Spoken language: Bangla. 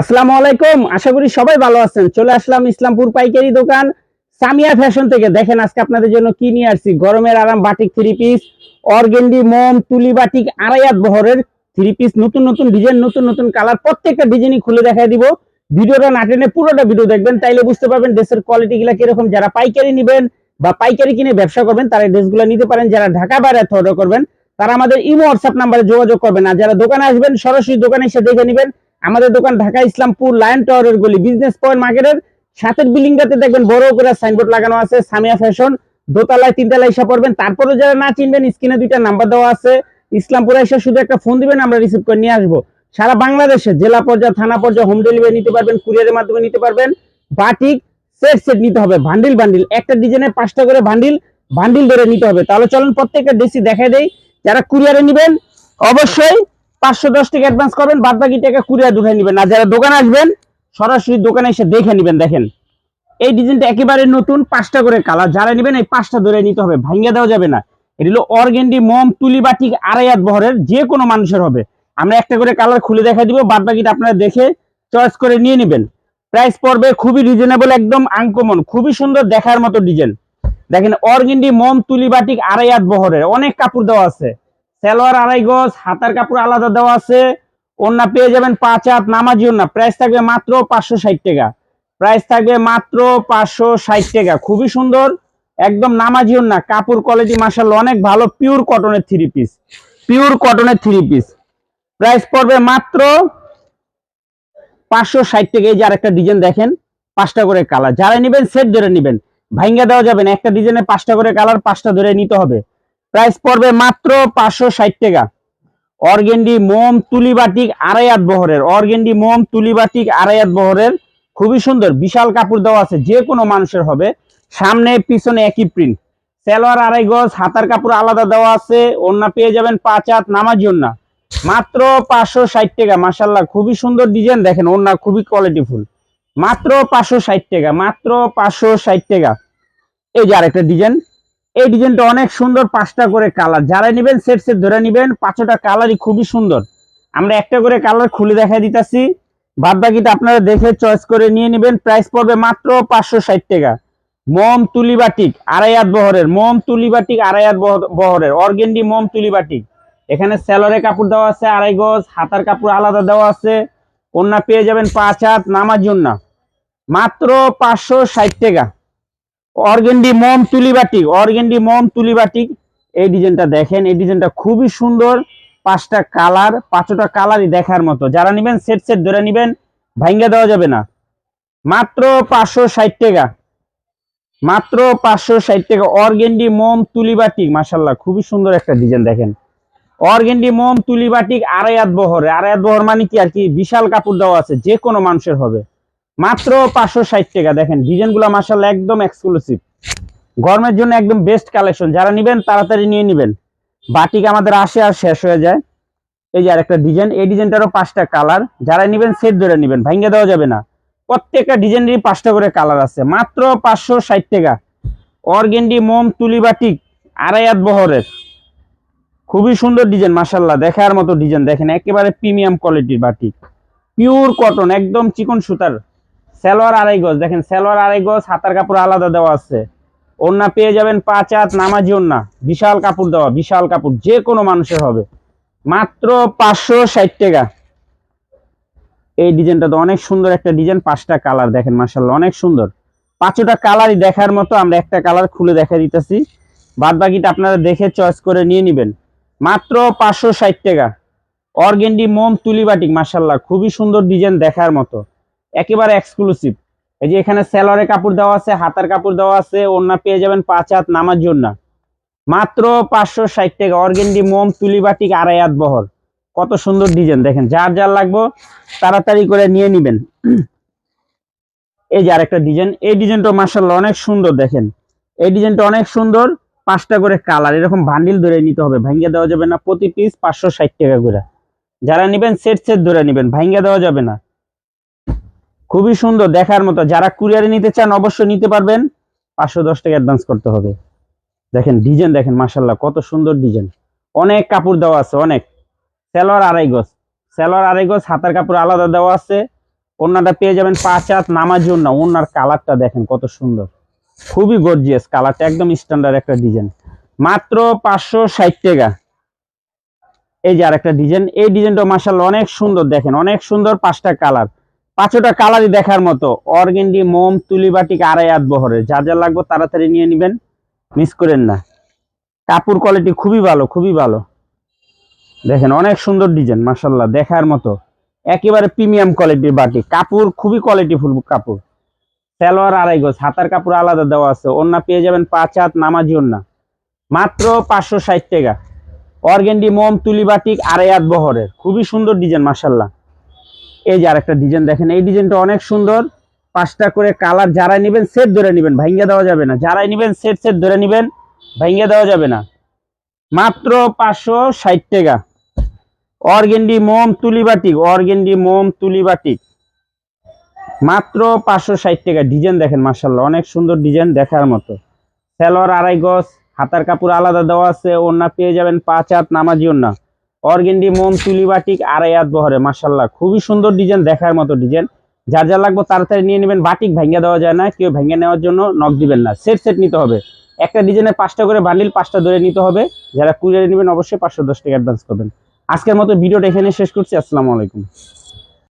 আসসালামু আলাইকুম, আশা করি সবাই ভালো আছেন। চলে আসলাম ইসলামপুর পাইকারি দোকান, সামিয়া ফ্যাশন থেকে। দেখেন আজকে আপনাদের জন্য কি নিয়ে আসছি? গরমের আরাম বাটিক থ্রি পিস অর্গেন্ডি, মোম, তুলি বাটিক আড়াইয়াত বহরের থ্রি পিস নতুন নতুন ডিজাইন নতুন নতুন কালার প্রত্যেকটা ডিজাইনই খুলে দেখাই দিব। ভিডিওটা না টেনে পুরোটা ভিডিও দেখবেন, তাইলে বুঝতে পারবেন ড্রেসের কোয়ালিটি গুলা কীরকম। যারা পাইকারি নেবেন বা পাইকারি কিনে ব্যবসা করবেন, তারা ড্রেসগুলো নিতে পারেন। যারা ঢাকা বাইরে অর্ডার করবেন, তারা আমাদের ইমো হোয়াটসঅ্যাপ নাম্বারে যোগাযোগ করবেন। আর যারা দোকানে আসবেন, সরাসরি দোকানে এসে দেখে নেবেন আমাদের দোকান ঢাকা ইসলামপুর লায়ন টাওয়ারের গলি বিজনেস পয়েন্ট মার্কেটের সাথের বিল্ডিংটাতে দেখবেন বড় করে সাইনবোর্ড লাগানো আছে, সামিয়া ফ্যাশন দোতলায়, তিনতলায় এসে পড়বেন। তারপরে যারা না চিনবেন, স্ক্রিনে দুইটা নাম্বার দেওয়া আছে। ইসলামপুরে এসে শুধু একটা ফোন দিবেন, আমরা রিসিভ করে নিয়ে আসব। সারা বাংলাদেশে জেলা পর্যায়ে, থানা পর্যায়ে হোম ডেলিভারি নিতে পারবেন কুরিয়ারের মাধ্যমে নিতে পারবেন। বাটিক সেট সেট নিতে হবে বান্ডিল বান্ডিল একটা ডিজাইনের পাঁচটা করে ভান্ডিল ভান্ডিল ধরে নিতে হবে। তাহলে চলুন প্রত্যেকটা ডিসি দেখাই দেই। যারা কুরিয়ারে নেবেন, অবশ্যই পাঁচশো দশ টাকা অ্যাডভান্স করবেন বাদ বাকি টাকা কুরিয়ার উঠাই নেবেন। আর যারা দোকানে আসবেন, সরাসরি দোকানে এসে দেখে নেবেন, দেখেন। এই ডিজাইনটা একেবারে নতুন, পাঁচটা করে কালার যারা নেবেন, এই পাঁচটা ধরে নিতে হবে ভাঙ্গা দেওয়া যাবে না। এটি হলো অর্গেন্ডি, মোম, তুলি বাটিক আড়াইয়াত বহরের যে কোনো মানুষের হবে। আমরা একটা করে কালার খুলে দেখা দিব বাদ বাকিটা আপনারা দেখে চয়েস করে নিয়ে নেবেন। প্রাইস পড়বে খুবই রিজনেবল একদম আনকমন খুবই সুন্দর দেখার মতো ডিজাইন দেখেন, অর্গেন্ডি, মোম, তুলি বাটিক আড়াইয়াত বহরের, অনেক কাপড় দেওয়া আছে। সালোয়ার আড়াই গজ, হাতার কাপড় আলাদা দেওয়া আছে। ওন্না পেয়ে যাবেন পাঁচ হাত নামাজি ওন্না প্রাইস থাকবে মাত্র পাঁচশো ষাট টাকা। প্রাইস থাকবে মাত্র পাঁচশো ষাট টাকা। খুবই সুন্দর, একদম নামাজি ওন্না কাপড় কোয়ালিটি মার্শাল অনেক ভালো পিওর কটনের থ্রি পিস পিওর কটনের থ্রি পিস প্রাইস পড়বে মাত্র পাঁচশো ষাট টাকা। এই যে আরেকটা ডিজাইন দেখেন, পাঁচটা করে কালার যারা নেবেন সেট ধরে নেবেন। ভাঙ্গা দেওয়া যাবে না। একটা ডিজাইনে পাঁচটা করে কালার পাঁচটা ধরে নিতে হবে। প্রাইস পড়বে মাত্র পাঁচশো ষাট টাকা। অর্গেন্ডি মোম তুলি বাটিক আড়াইয়াত বহরের। অর্গেন্ডি মোম তুলি বাটিক আড়াইয়াত বহরের। খুবই সুন্দর, বিশাল কাপড় দেওয়া আছে, যে কোনো মানুষের হবে। সামনে, পিছনে একই প্রিন্ট সালোয়ার আড়াই গজ, হাতার কাপড় আলাদা দেওয়া আছে। ওন্না পেয়ে যাবেন পাঁচ হাত নামাজি ওন্না মাত্র পাঁচশো ষাট টাকা মাসাল্লাহ খুবই সুন্দর ডিজাইন দেখেন ওন্না খুবই কোয়ালিটিফুল মাত্র পাঁচশো ষাট টাকা, মাত্র পাঁচশো ষাট টাকা। এই যে আরেকটা ডিজাইন এই ডিজাইনটা অনেক সুন্দর পাঁচটা করে কালার। যারা নেবেন সেট সেট ধরে নেবেন, পাঁচটা কালারই খুবই সুন্দর। আমরা একটা করে কালার খুলে দেখাই দিতেছি। বাদ বাকিটা আপনারা দেখে চয়েস করে নিয়ে নেবেন। প্রাইস পড়বে মাত্র পাঁচশো ষাট টাকা। মোম তুলি বাটিক আড়াইয়াত বহরের। মোম তুলি বাটিক আড়াইয়াত বহ- বহরের। অর্গেন্ডি মোম তুলি বাটিক। এখানে স্যালোরে কাপড় দেওয়া আছে, আড়াই গজ। হাতার কাপড় আলাদা দেওয়া আছে। ওন্না পেয়ে যাবেন পাঁচ হাত নামার জন্য মাত্র পাঁচশো ষাট টাকা। অর্গেন্ডি মোম তুলি বাটিক অর্গেন্ডি মোম তুলি বাটিক এই ডিজাইনটা দেখেন, এই ডিজাইনটা খুবই সুন্দর, পাঁচটা কালার, পাঁচটা কালারই দেখার মতো। যারা নেবেন সেট সেট ধরে নেবেন, ভাঙ্গা দেওয়া যাবে না। মাত্র পাঁচশো ষাট টাকা। মাত্র পাঁচশো ষাট টাকা অর্গেন্ডি মোম তুলি বাটিক মাসাল্লাহ খুবই সুন্দর একটা ডিজাইন দেখেন। অর্গেন্ডি মোম তুলি বাটিক আড়াইয়াত বহরে। আড়াইয়াত বহর মানে কি আর কি? বিশাল কাপড় দেওয়া আছে যে কোনো মানুষের হবে। মাত্র পাঁচশো ষাট টাকা। দেখেন ডিজাইনগুলা মাসাল্লাহ একদম এক্সক্লুসিভ গরমের জন্য একদম বেস্ট কালেকশন যারা নিবেন, তাড়াতাড়ি নিয়ে নিবেন। বাটিক আমাদের আসে আর শেষ হয়ে যায়। এই যে আরেকটা ডিজাইন। এই ডিজাইনটারও পাঁচটা কালার যারা নিবেন সেট ধরে নিবেন। ভাঙ্গে দেওয়া যাবে না। প্রত্যেকটা ডিজাইনেরই পাঁচটা করে কালার আছে। মাত্র পাঁচশো ষাট টাকা। অর্গেন্ডি, মোম, তুলি বাটিক আড়াইয়াত বহরের। খুবই সুন্দর ডিজাইন মাসাল্লাহ দেখার মতো ডিজাইন। দেখেন, একেবারে প্রিমিয়াম কোয়ালিটির বাটিক। পিওর কটন একদম চিকন সুতার। সালোয়ার আড়াই গজ। দেখেন, সালোয়ার আড়াই গজ, হাতার কাপড় আলাদা দেওয়া আছে। ওন্না পেয়ে যাবেন পাঁচ হাত নামাজি ওন্না বিশাল কাপড় দেওয়া, বিশাল কাপড়, যে কোনো মানুষের হবে। মাত্র পাঁচশো ষাট টাকা। এই ডিজাইনটা তো অনেক সুন্দর একটা ডিজাইন, পাঁচটা কালার দেখেন মাসাল্লাহ অনেক সুন্দর। পাঁচটা কালারই দেখার মতো আমরা একটা কালার খুলে দেখা দিতেছি। বাদ বাকিটা আপনারা দেখে চয়েস করে নিয়ে নেবেন। মাত্র পাঁচশো ষাট টাকা। অর্গেন্ডি মোম তুলি বাটিক মাসাল্লাহ খুবই সুন্দর ডিজাইন দেখার মতো। একেবারে এক্সক্লুসিভ এই যে এখানে সেলরে কাপড় দেওয়া আছে, হাতার কাপড় দেওয়া আছে ওন্না পেয়ে যাবেন পাঁচ হাত নামার জন্য। মাত্র পাঁচশো ষাট টাকা, অর্গেন্ডি, মোম, তুলি বাটিক, আড়াই হাত বহর। কত সুন্দর ডিজাইন দেখেন, যার যার লাগবো তাড়াতাড়ি করে নিয়ে নিবেন। এই যে আরেকটা ডিজাইন এই ডিজাইনটা মার্শাল্লাহ অনেক সুন্দর, দেখেন। এই ডিজাইনটা অনেক সুন্দর, পাঁচটা করে কালার এরকম বান্ডিল ধরে নিতে হবে ভাঙ্গা দেওয়া যাবে না, প্রতি পিস পাঁচশো ষাট টাকা করে। যারা নিবেন সেট সেট ধরে নিবেন ভাঙ্গা দেওয়া যাবে না। খুবই সুন্দর দেখার মতো। যারা কুরিয়ারে নিতে চান, অবশ্যই নিতে পারবেন। পাঁচশো দশ টাকা অ্যাডভান্স করতে হবে। দেখেন ডিজাইন দেখেন মাসাল্লাহ কত সুন্দর ডিজাইন অনেক কাপড় দেওয়া আছে, অনেক। সেলোয়ার আড়াই গজ। সেলোয়ার আড়াই গজ, হাতার কাপড় আলাদা দেওয়া আছে। ওনাটা পেয়ে যাবেন পাঁচ হাত নামার জন্য ওনার কালারটা দেখেন, কত সুন্দর। খুবই গর্জিয়াস কালারটা একদম স্ট্যান্ডার্ড একটা ডিজাইন মাত্র পাঁচশো ষাট টাকা। এই যে আরেকটা ডিজাইন এই ডিজাইনটা মাসাল্লাহ অনেক সুন্দর, দেখেন, অনেক সুন্দর পাঁচটা কালার পাঁচটা কালারই দেখার মতো। অর্গেন্ডি, মোম তুলিবাটিক আড়াই আট বহরের। যা যা লাগবে তাড়াতাড়ি নিয়ে নেবেন। মিস করেন না। কাপড় কোয়ালিটি খুবই ভালো খুবই ভালো। দেখেন, অনেক সুন্দর ডিজাইন মাসাল্লাহ দেখার মতো। একেবারে প্রিমিয়াম কোয়ালিটির বাটি কাপড় খুবই কোয়ালিটিফুল কাপড়। সালোয়ার আড়াই গজ, হাতার কাপড় আলাদা দেওয়া আছে। ওন্না পেয়ে যাবেন পাঁচ হাত নামাজি ওন্না মাত্র পাঁচশো ষাট টাকা। অর্গেন্ডি, মোম, তুলি বাটিক, আড়াই হাত বহরের। খুবই সুন্দর ডিজাইন মাসাল্লাহ এই যে আরেকটা ডিজাইন দেখেন, এই ডিজাইনটা অনেক সুন্দর। পাঁচটা করে কালার যারাই নেবেন সেট ধরে নেবেন ভাঙ্গা দেওয়া যাবে না। যারাই নেবেন সেট সেট ধরে নেবেন ভাঙ্গা দেওয়া যাবে না। মাত্র পাঁচশো ষাট টাকা। অর্গেন্ডি মোম তুলি বাটিক, অর্গেন্ডি মোম তুলি বাটিক। মাত্র পাঁচশো ষাট টাকা। ডিজাইন দেখেন মার্শাল্লাহ অনেক সুন্দর ডিজাইন দেখার মতো। সালোয়ার আড়াই গজ, হাতার কাপড় আলাদা দেওয়া আছে ওন্না পেয়ে যাবেন পাঁচ হাত নামাজি ওন্না অর্গেন্ডি, মোম চুলিবাটিক আড়াই বহরে মার্শাল্লাহ খুবই সুন্দর ডিজাইন, দেখার মতো ডিজাইন। যার যা লাগবে তাড়াতাড়ি নিয়ে নেবেন। বাটিক ভেঙে দেওয়া যায় না, কেউ ভেঙে নেওয়ার জন্য নখ দিবেন না। সেট সেট নিতে হবে। একটা ডিজাইনের পাঁচটা করে বান্ডিল, পাঁচটা ধরে নিতে হবে। যারা কুরিয়ারে নেবেন অবশ্যই পাঁচশো দশ টাকা অ্যাডভান্স করবেন। আজকের মতো ভিডিওটা এখানে শেষ করছি। আসসালামু আলাইকুম।